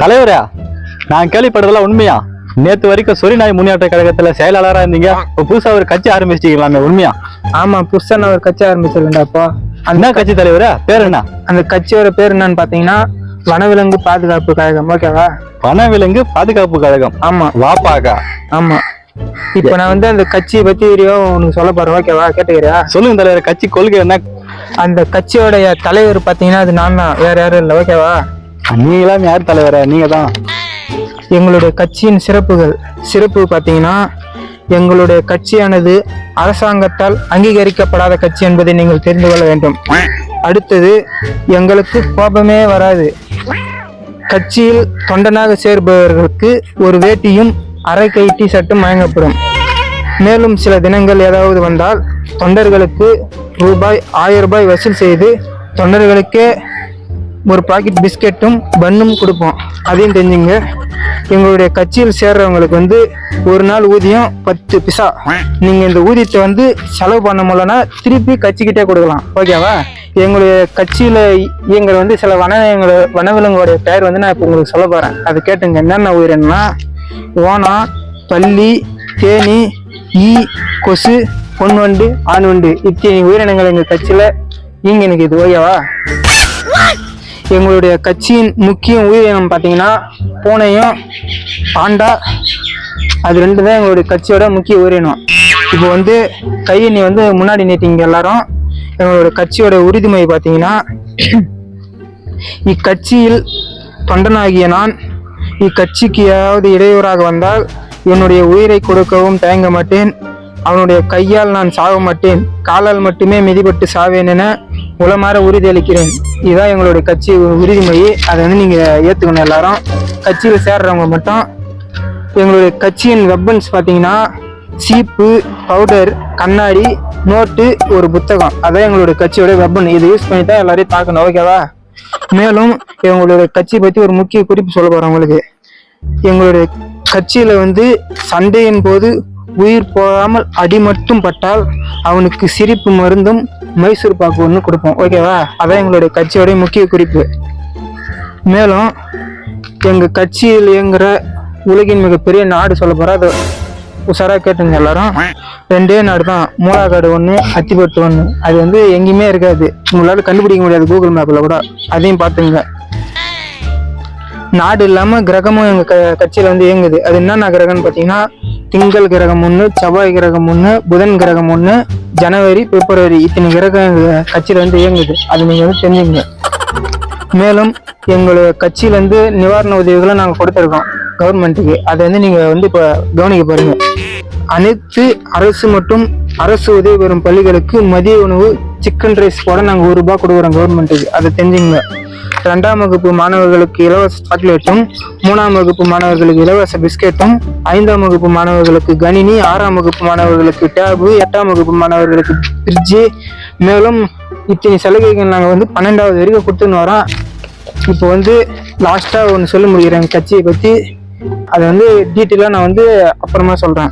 தலைவரா நான் கேள்விப்பட்டதெல்லாம் உண்மையா? நேத்து வரைக்கும் சொரி நாய் முன்னேற்ற கழகத்துல செயலாளரா இருந்தீங்க. இப்ப புதுசா ஒரு கட்சி ஆரம்பிச்சிட்டீங்களாமே உண்மையா? ஆமா புதுசா நான் ஒரு கட்சி ஆரம்பிச்சிருக்கேன்டாப்பா அந்த என்ன கட்சி தலைவரா? பேர் என்ன? அந்த கட்சியோட பேர் என்னன்னு பாத்தீங்கன்னா வனவிலங்கு பாதுகாப்பு கழகம் ஓகேவா? வனவிலங்கு பாதுகாப்பு கழகம். ஆமா. வாப்பாக்கா? ஆமா. இப்போ நான் வந்து அந்த கட்சியை பத்தி உனக்கு சொல்ல போறேன் ஓகேவா? கேட்டுக்கிறியா? சொல்லுங்க தலைவர் கட்சி கொள்கை என்ன? அந்த கட்சியோடைய தலைவர் பாத்தீங்கன்னா அது நான் தான் வேற யாரும் இல்லை ஓகேவா? நீங்களாம் யார் தலைவரா? நீங்க தான் எங்களுடைய கட்சியின் சிறப்புகள். சிறப்பு பார்த்தீங்கன்னா எங்களுடைய கட்சியானது அரசாங்கத்தால் அங்கீகரிக்கப்படாத கட்சி என்பதை நீங்கள் தெரிந்து கொள்ள வேண்டும். அடுத்தது எங்களுக்கு கோபமே வராது. கட்சியில் தொண்டனாக சேர்பவர்களுக்கு ஒரு வேட்டியும் அரை கை டி வழங்கப்படும். மேலும் சில தினங்கள் ஏதாவது வந்தால் தொண்டர்களுக்கு ரூபாய் ஆயிரம் ரூபாய் வசூல் செய்து தொண்டர்களுக்கே ஒரு பாக்கெட் பிஸ்கெட்டும் பன்னும் கொடுப்போம். அதையும் தெரிஞ்சுங்க. எங்களுடைய கட்சியில் சேர்றவங்களுக்கு வந்து ஒரு நாள் ஊதியம் பத்து பிசா. நீங்க இந்த ஊதியத்தை வந்து செலவு பண்ண முடியலன்னா திருப்பி கட்சிக்கிட்டே கொடுக்கலாம். ஓகேவா எங்களுடைய கட்சியில இயங்குற வந்து சில வனவிலங்கு வனவிலங்குடைய பெயர் வந்து நான் இப்போ உங்களுக்கு சொல்ல போறேன். அதை கேட்டுங்க. என்னென்ன உயிரினா ஓனா பள்ளி தேனி ஈ கொசு பொன்வண்டு ஆண்வண்டு. இத்தனை உயிரினங்கள் எங்கள் கட்சியில இங்க எனக்கு இது ஓகேவா எங்களுடைய கட்சியின் முக்கிய உயிரினம் பார்த்தீங்கன்னா பூனையும் பாண்டா அது ரெண்டு தான் எங்களுடைய கட்சியோட முக்கிய உயிரினம் இப்போ வந்து கையை நீ வந்து முன்னாடி நீட்டிங்க எல்லாரும். எங்களோட கட்சியோட உறுதிமொழி பார்த்தீங்கன்னா இக்கட்சியில் தொண்டனாகிய நான் இக்கட்சிக்கு ஏதாவது இடையூறாக வந்தால் என்னுடைய உயிரை கொடுக்கவும் தயங்க மாட்டேன். அவனுடைய கையால் நான் சாக மாட்டேன் காலால் மட்டுமே மிதிபட்டு சாவேன் என உலமார உறுதி அளிக்கிறேன் இதுதான் எங்களுடைய கட்சி உறுதிமொழி. அதை வந்து நீங்கள் ஏற்றுக்கணும் எல்லாரும். கட்சியில் சேர்றவங்க மட்டும். எங்களுடைய கட்சியின் வெப்பன்ஸ் பார்த்தீங்கன்னா சீப்பு பவுடர் கண்ணாடி நோட்டு ஒரு புத்தகம். அதான் எங்களுடைய கட்சியோட வெப்பன் இதை யூஸ் பண்ணி தான் எல்லாரையும் தாக்கணும். ஓகேவா மேலும் எங்களுடைய கட்சி பற்றி ஒரு முக்கிய குறிப்பு சொல்ல போகிறோம் உங்களுக்கு. எங்களுடைய கட்சியில் வந்து சண்டையின் போது உயிர் போகாமல் அடி மட்டும் பட்டால் அவனுக்கு சிரிப்பு மருந்தும் மைசூர் பாக்கு ஒன்று கொடுப்போம். ஓகேவா அதான் எங்களுடைய கட்சியோடைய முக்கிய குறிப்பு. மேலும் எங்கள் கட்சியில் இயங்குற உலகின் மிகப்பெரிய நாடு சொல்ல போறா அது உஷாராக கேட்டுங்க எல்லாரும். ரெண்டே நாடு தான். மூலாக்காடு ஒன்று அத்திப்பட்டு ஒன்று அது வந்து எங்கேயுமே இருக்காது. உங்களால் கண்டுபிடிக்க முடியாது கூகுள் மேப்பில் கூட. அதையும் பார்த்துங்க. நாடு இல்லாமல் கிரகமும் எங்கள் க- கட்சியில் வந்து இயங்குது. அது என்னென்ன கிரகம்னு பார்த்தீங்கன்னா திங்கள் கிரகம் ஒன்று செவ்வாய் கிரகம் ஒன்று புதன் கிரகம் ஒன்று ஜனவரி பிப்ரவரி இத்தனை கிரகம் எங்க கட்சியில வந்து இயங்குது. அது நீங்க வந்து தெரிஞ்சுங்க மேலும் எங்களுடைய கட்சியிலேருந்து நிவாரண உதவிகளை நாங்கள் கொடுத்துருக்கோம் கவர்மெண்ட்டுக்கு. அதை வந்து நீங்கள் வந்து இப்போ கவனிக்க பாருங்கள் அனைத்து அரசு மற்றும் அரசு உதவி பெறும் பள்ளிகளுக்கு மதிய உணவு சிக்கன் ரைஸ் போட நாங்கள் ஒரு ரூபாய் கொடுக்குறோம் கவர்மெண்ட்டுக்கு அதை தெரிஞ்சுங்க. ரெண்டாம் வகுப்பு மாணவர்களுக்கு இலவச சாக்லேட்டும் மூணாம் வகுப்பு மாணவர்களுக்கு இலவச பிஸ்கெட்டும் ஐந்தாம் வகுப்பு மாணவர்களுக்கு கணினி ஆறாம் வகுப்பு மாணவர்களுக்கு டேபு எட்டாம் வகுப்பு மாணவர்களுக்கு ஃப்ரிட்ஜு மேலும் இத்தனை சலுகைகள் நாங்கள் வந்து பன்னெண்டாவது வரைக்கும் கொடுத்துன்னு வரோம். இப்போ வந்து லாஸ்ட்டாக ஒன்று சொல்ல முடிகிறேன் கட்சியை பற்றி அதை வந்து டீட்டெயிலாக நான் வந்து அப்புறமா சொல்கிறேன்